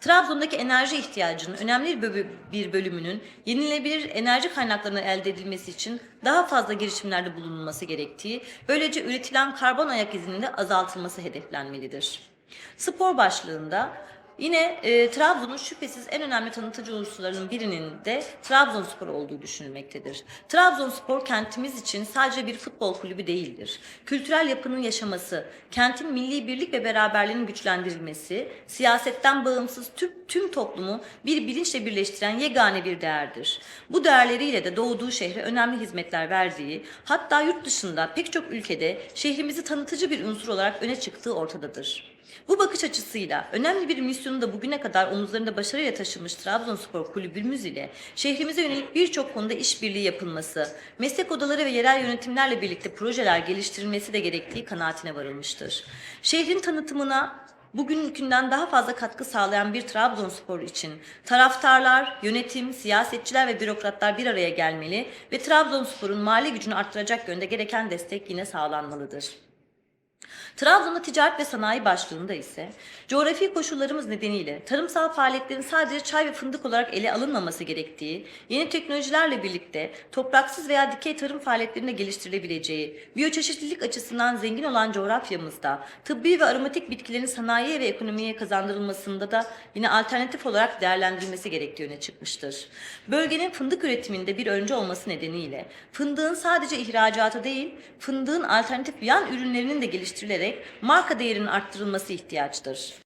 Trabzon'daki enerji ihtiyacının önemli bir bö- bir bölümünün yenilenebilir enerji kaynaklarının elde edilmesi için daha fazla girişimlerde bulunulması gerektiği, böylece üretilen karbon ayak izinin de azaltılması hedeflenmelidir. Spor başlığında Yine e, Trabzon'un şüphesiz en önemli tanıtıcı unsurlarının birinin de Trabzonspor olduğu düşünülmektedir. Trabzonspor kentimiz için sadece bir futbol kulübü değildir. Kültürel yapının yaşaması, kentin milli birlik ve beraberliğinin güçlendirilmesi, siyasetten bağımsız tüm, tüm toplumu bir bilinçle birleştiren yegane bir değerdir. Bu değerleriyle de doğduğu şehre önemli hizmetler verdiği, hatta yurt dışında pek çok ülkede şehrimizi tanıtıcı bir unsur olarak öne çıktığı ortadadır. Bu bakış açısıyla önemli bir misyonu da bugüne kadar omuzlarında başarıyla taşımış Trabzonspor kulübümüz ile şehrimize yönelik birçok konuda işbirliği yapılması, meslek odaları ve yerel yönetimlerle birlikte projeler geliştirilmesi de gerektiği kanaatine varılmıştır. Şehrin tanıtımına bugünkünden daha fazla katkı sağlayan bir Trabzonspor için taraftarlar, yönetim, siyasetçiler ve bürokratlar bir araya gelmeli ve Trabzonspor'un mali gücünü arttıracak yönde gereken destek yine sağlanmalıdır. Trabzon'da ticaret ve sanayi başlığında ise coğrafi koşullarımız nedeniyle tarımsal faaliyetlerin sadece çay ve fındık olarak ele alınmaması gerektiği, yeni teknolojilerle birlikte topraksız veya dikey tarım faaliyetlerinde geliştirilebileceği, biyoçeşitlilik açısından zengin olan coğrafyamızda tıbbi ve aromatik bitkilerin sanayiye ve ekonomiye kazandırılmasında da yine alternatif olarak değerlendirilmesi gerektiği öne çıkmıştır. Bölgenin fındık üretiminde bir önce olması nedeniyle fındığın sadece ihracatı değil, fındığın alternatif yan ürünlerinin de geliştirilerek marka değerinin arttırılması ihtiyaçtır.